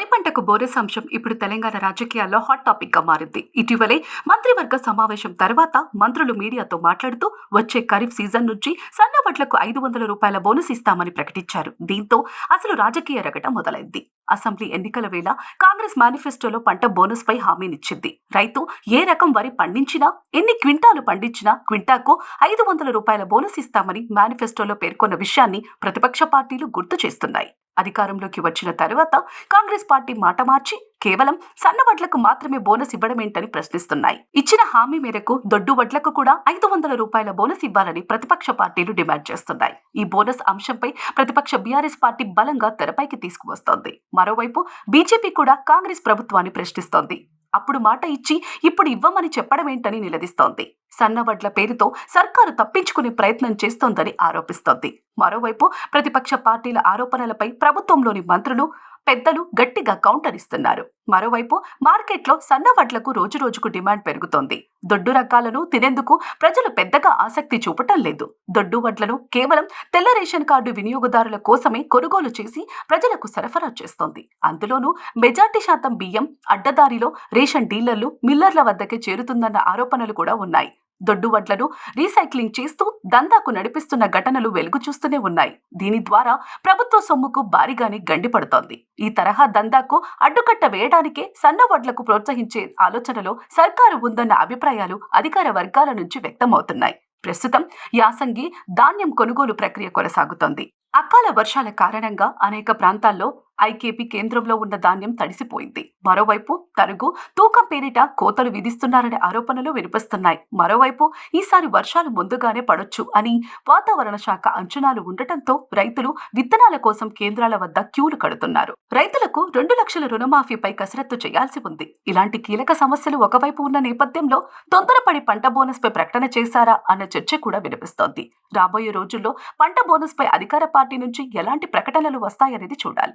వరి పంటకు బోనస్ అంశం ఇప్పుడు తెలంగాణ రాజకీయాల్లో హాట్ టాపిక్గా మారింది. ఇటీవలే మంత్రివర్గ సమావేశం తర్వాత మంత్రులు మీడియాతో మాట్లాడుతూ వచ్చే ఖరీఫ్ సీజన్ నుంచి సన్న వడ్లకు ఐదు వందల రూపాయల బోనస్ ఇస్తామని ప్రకటించారు. దీంతో అసలు రాజకీయ రగట మొదలైంది. అసెంబ్లీ ఎన్నికల వేళ కాంగ్రెస్ మేనిఫెస్టోలో పంట బోనస్ పై హామీనిచ్చింది. రైతు ఏ రకం వరి పండించినా ఎన్ని క్వింటాలు పండించినా క్వింటాకు ఐదు వందల రూపాయల బోనస్ ఇస్తామని మేనిఫెస్టోలో పేర్కొన్న విషయాన్ని ప్రతిపక్ష పార్టీలు గుర్తు చేస్తున్నాయి. అధికారంలోకి వచ్చిన తర్వాత కాంగ్రెస్ పార్టీ మాట మార్చి కేవలం సన్న వడ్లకు మాత్రమే బోనస్ ఇవ్వడమేంటని ప్రశ్నిస్తున్నాయి. ఇచ్చిన హామీ మేరకు దొడ్డు వడ్లకు కూడా ఐదు వందల రూపాయల బోనస్ ఇవ్వాలని ప్రతిపక్ష పార్టీలు డిమాండ్ చేస్తున్నాయి. ఈ బోనస్ అంశంపై ప్రతిపక్ష బీఆర్ఎస్ పార్టీ బలంగా తెరపైకి తీసుకువస్తోంది. మరోవైపు బీజేపీ కూడా కాంగ్రెస్ ప్రభుత్వాన్ని ప్రశ్నిస్తోంది. అప్పుడు మాట ఇచ్చి ఇప్పుడు ఇవ్వమని చెప్పడమేంటని నిలదీస్తోంది. సన్నవడ్ల పేరుతో సర్కారు తప్పించుకునే ప్రయత్నం చేస్తోందని ఆరోపిస్తోంది. మరోవైపు ప్రతిపక్ష పార్టీల ఆరోపణలపై ప్రభుత్వంలోని మంత్రులు పెద్దలు గట్టిగా కౌంటర్ ఇస్తున్నారు. మరోవైపు మార్కెట్లో సన్నవడ్లకు రోజురోజుకు డిమాండ్ పెరుగుతోంది. దొడ్డు రకాలను తినేందుకు ప్రజలు పెద్దగా ఆసక్తి చూపటం లేదు. దొడ్డు వడ్లను కేవలం తెల్ల రేషన్ కార్డు వినియోగదారుల కోసమే కొనుగోలు చేసి ప్రజలకు సరఫరా చేస్తోంది. అందులోనూ మెజార్టీ శాతం బియ్యం అడ్డదారిలో రేషన్ డీలర్లు మిల్లర్ల వద్దకే చేరుతుందన్న ఆరోపణలు కూడా ఉన్నాయి. దొడ్డు వడ్లను రీసైక్లింగ్ చేస్తూ దందాకు నడిపిస్తున్న ఘటనలు వెలుగు చూస్తూనే ఉన్నాయి. దీని ద్వారా ప్రభుత్వ సొమ్ముకు భారీగానే గండిపడుతోంది. ఈ తరహా దందాకు అడ్డుకట్ట వేయడానికే సన్న వడ్లకు ప్రోత్సహించే ఆలోచనలో సర్కారు ఉందన్న అభిప్రాయాలు అధికార వర్గాల నుంచి వ్యక్తమవుతున్నాయి. ప్రస్తుతం యాసంగి ధాన్యం కొనుగోలు ప్రక్రియ కొనసాగుతోంది. అకాల వర్షాల కారణంగా అనేక ప్రాంతాల్లో ఐకేపీ కేంద్రంలో ఉన్న ధాన్యం తడిసిపోయింది. మరోవైపు తరుగు తూకం పేరిట కోతలు విధిస్తున్నారనే ఆరోపణలు వినిపిస్తున్నాయి. మరోవైపు ఈసారి వర్షాలు ముందుగానే పడొచ్చు అని వాతావరణ శాఖ అంచనాలు ఉండటంతో రైతులు విత్తనాల కోసం కేంద్రాల వద్ద క్యూలు కడుతున్నారు. రైతులకు రెండు లక్షల రుణమాఫీపై కసరత్తు చేయాల్సి ఉంది. ఇలాంటి కీలక సమస్యలు ఒకవైపు ఉన్న నేపథ్యంలో తొందరపడి పంట బోనస్ పై ప్రకటన చేశారా అన్న చర్చ కూడా వినిపిస్తోంది. రాబోయే రోజుల్లో పంట బోనస్ పై అధికార పార్టీ నుంచి ఎలాంటి ప్రకటనలు వస్తాయనేది చూడాలి.